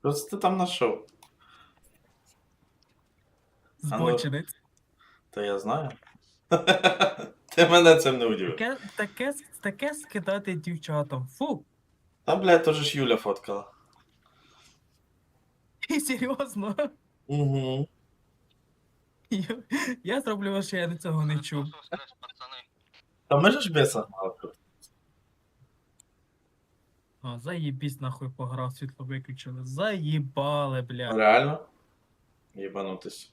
Просто ти там знайшов. Ну. Збочинець. Та я знаю. Ти мене цим не удивив. Таке, таке, таке скидати дівчатам. Фу. Та, блядь, то же ж Юля фоткала. Серйозно. Угу. Я, я зроблю, що я цього не чув. Та ми ж беса мали. А, заєбісь нахуй пограв, світло виключили. Заїбали, бля. Реально? Єбанутись.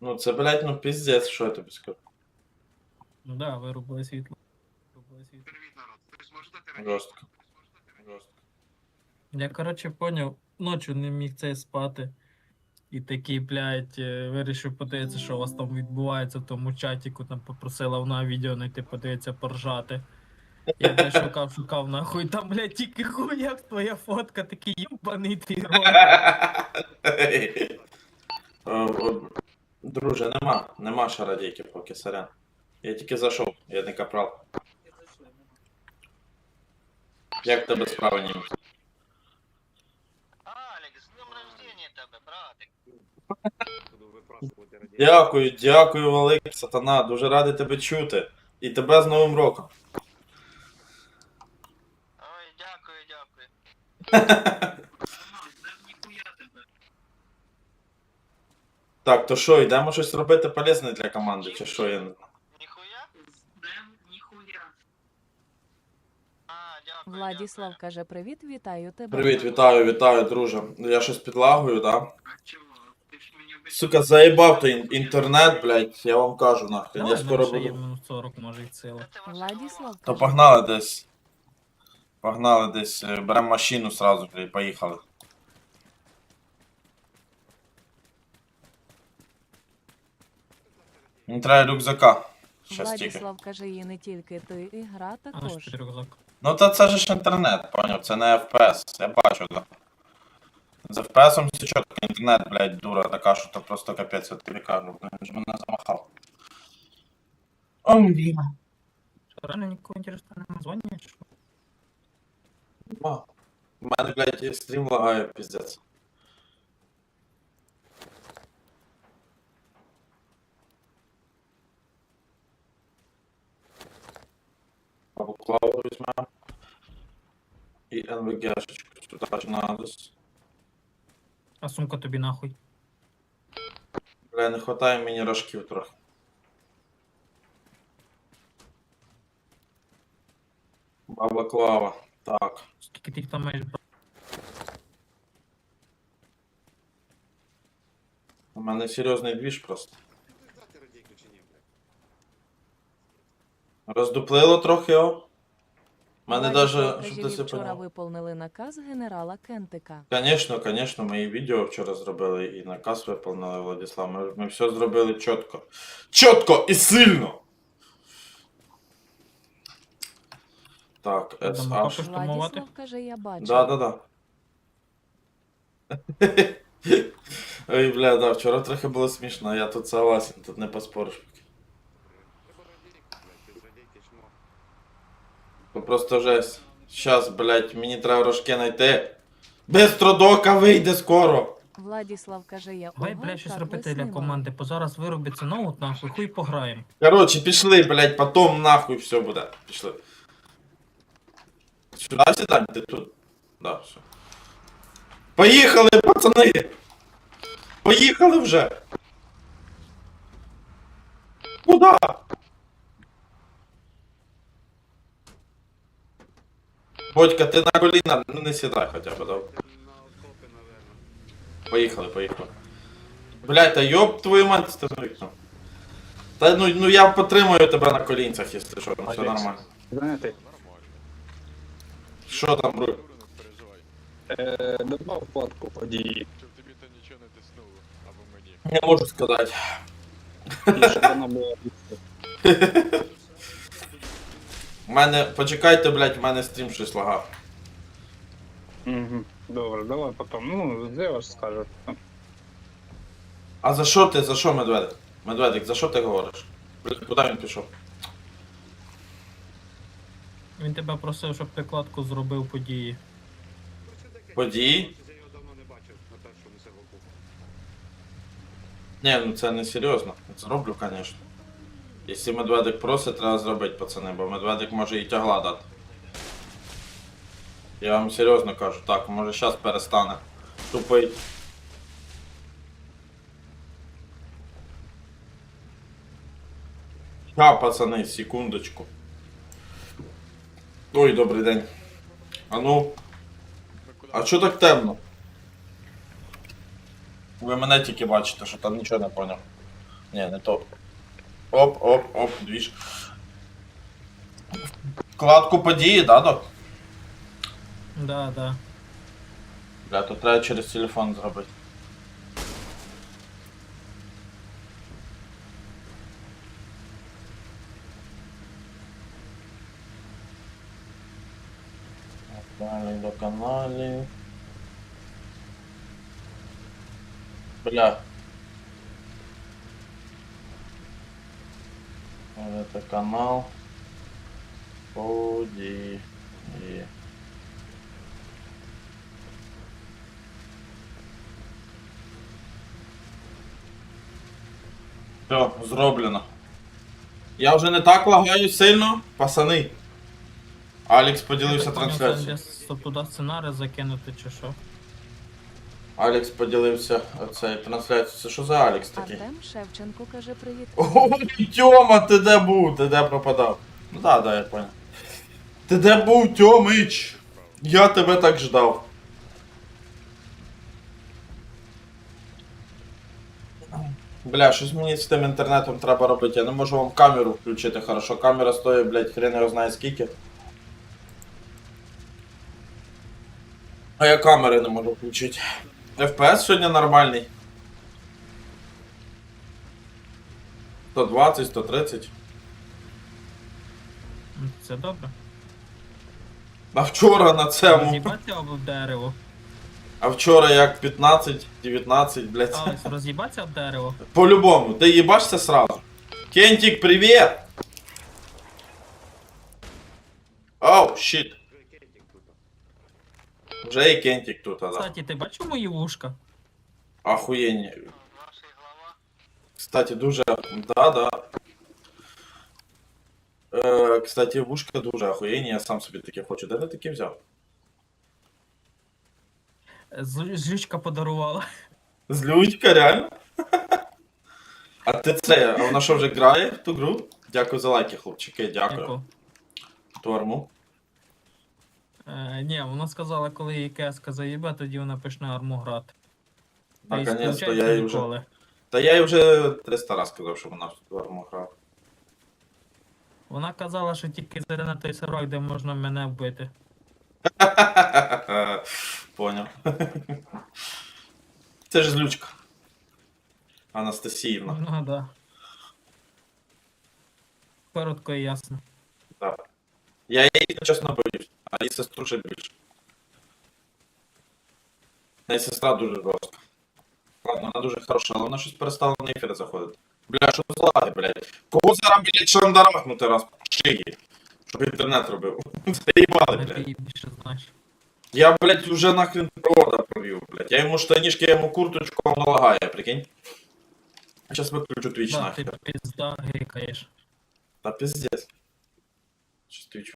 Ну це, блядь, ну піздець, що я тобі скажу. Ну да, вирубили світло. Вирубили світло. Жорстко. Жорстко. Я, коротше, поняв, ночі не міг цей спати. І такий, блядь, е, вирішив подивитися, що у вас там відбувається в тому чатіку, там попросила вона відео знайти, подивитися, поржати. Я блядь, шукав, шукав нахуй, там, блядь, тільки хуяк твоя фотка, такий юбаний твій рот. О, о, Друже, нема, нема шарадійки поки, сорян. Я тільки зайшов, я не капрал. Як в тебе справа німець? Алекс, з днем рождения тебе, братик. Дякую, дякую, великий сатана, дуже радий тебе чути. І тебе з Новим роком. Ой, дякую, дякую. Так, то що, йдемо щось робити полезне для команди, чи що я не знаю. Ніхуя? А, дякую. Владіслав дякую. каже: Привіт, вітаю тебе. Привіт, вітаю, вітаю, друже. Я щось підлагую, да? Сука, заїбав той ін- інтернет, блядь, я вам кажу нахрен. Я скоро ну, є буду. минут 40, може й сила. Це ваша Владіслав То каже, погнали десь. Погнали десь, е, беремо машину сразу, блядь, поїхали. Не треба рюкзака. Щас тільки. Владіслав каже, і не тільки ти, і гра А, також. рюкзак? Ну та це ж інтернет, поняв, це не FPS, я бачу, да. З FPS все чітко, інтернет, блядь, дура така, що то просто капець, я тобі кажу, блядь, ж мене замахав. О, блін. Що, Реально нікого інтересного не дзвонять? що? Ма. У мене, блядь, стрім лагає, піздець. Або клаву візьмемо. І НВГшечку сюди ж надо. А сумка тобі нахуй. Бля, не хватає мені рожків трохи. Баба Клава. Так. Скільки ти там маєш? У мене серйозний двіж просто. Роздуплило трохи його. У мене даже, ти вчора поняв. виповнили наказ генерала Кентика. Конечно, конечно, ми і відео вчора зробили, і наказ виповнили Владислав. Ми, ми все зробили чітко. Чітко і сильно! Так, Там СА. штурмувати? Владіслав каже, я бачу. Да, да, да. Ой, бля, да, вчора трохи було смішно, я тут согласен, тут не поспориш. Просто жесть. Щас, блядь, мені треба рожки знайти. Без трудока вийде скоро. Владіслав каже, я Давай, ого, бля, щось так робити для команди, бо зараз виробиться ноут, нахуй, хуй пограємо. Короче, пішли, блядь, потом нахуй все буде. Пішли. Сюди сідай, ти тут. Да, все. Поїхали, пацани! Поїхали вже! Куда? Бодька, ти на коліна, ну не сідай хоча б, наверно. Поїхали, поїхали. Блядь, та йоп твою мать вікном. Та ну, ну я потримаю тебе на колінцях, якщо що, все нормально. Що там, Бруй? е, добав фотку події, Щоб тобі то нічого не тиснуло, або мені. Не можу сказати. і щоб вона була відсутня. У мене, почекайте, блядь, у мене стрім щось лагав. Мгм. Добре, давай потім. Ну, зробиш, скажеш. А за що ти, за що медведик? Медведик, за що ти говориш? Блядь, куди він пішов? Він тебе просив, щоб ти кладку зробив події. Події? Я його давно не бачив на першому серваку. Ні, ну це не серйозно. Зроблю, звісно. Якщо медведик просить, треба зробити, пацани, бо медведик може і тягла дати. Я вам серйозно кажу, так, може зараз перестане тупить. А, пацани, секундочку. Ой, добрий день. А ну, а чо так темно? Ви мене тільки бачите, що там нічого не поняв. Ні, не то. Оп, оп, оп, двіж. Вкладку події, да, док? Да, да. Бля, то треба через телефон зробити. Далі до каналів. Бля. Это канал. Події. Все, зроблено. Я вже не так лагаю сильно, пацани. Алекс поділився трансляцією. туди сценарій закинути чи що. Алекс поділився оцей трансляцією. Це що за Алекс такий? Артем Шевченко каже привіт. Ой, Тьома, ти де був? Ти де пропадав? Ну да, да, я понял. Ти де був, Тьомич? Я тебе так ждав. Бля, щось мені з тим інтернетом треба робити. Я не можу вам камеру включити хорошо. Камера стоїть, блядь, хрен його знає скільки. А я камери не можу включити. FPS сьогодні нормальний. 120, 130. М, Це добре. А вчора на цьому. Роз'їбатися об дерево. А вчора як 15, 19, блядь. Алекс, роз'їбатися об дерево. По-любому, ти їбашся сразу. Кентик, привіт! Оу, щит. Вже і Кентик тут, а да. Кстати, ти бачив мої вушка? Охуєнні. Кстати, дуже. Да, да. Е, кстати, вушка дуже охуєнні, я сам собі таке хочу. Де ти таке взяв? З- Злючка подарувала. Злючка, реально? А ти це, а вона що вже грає в ту гру? Дякую за лайки, хлопчики, дякую. Яку? Ту арму. Е, ні, вона сказала, коли її кеска заїбе, тоді вона почне арму грати. Та й Наконець-то я вже. ніколи. Та я їй вже 300 раз сказав, що вона в арму грала. Вона казала, що тільки зайде на той сервак, де можна мене вбити. Поняв. Це ж злючка. Анастасіївна. Ну да. Коротко і ясно. Так. Я її чесно боюсь, а її сестру ще більше. Її сестра дуже жорстка. Ладно, вона дуже хороша, але вона щось перестала на ефір заходити. Бля, що за лаги, блядь? Кого зараз, блядь, шандарахнути раз по шиї? Щоб інтернет робив. Заїбали, Не блядь. ти її більше знаєш. Я, блядь, уже нахрен провода провів, блядь. Я йому штанішки, я йому курточку, а воно лагає, прикинь. Сейчас выключу твич Да, ти нахер. пизда гикаєш. Та пиздец. Щас твич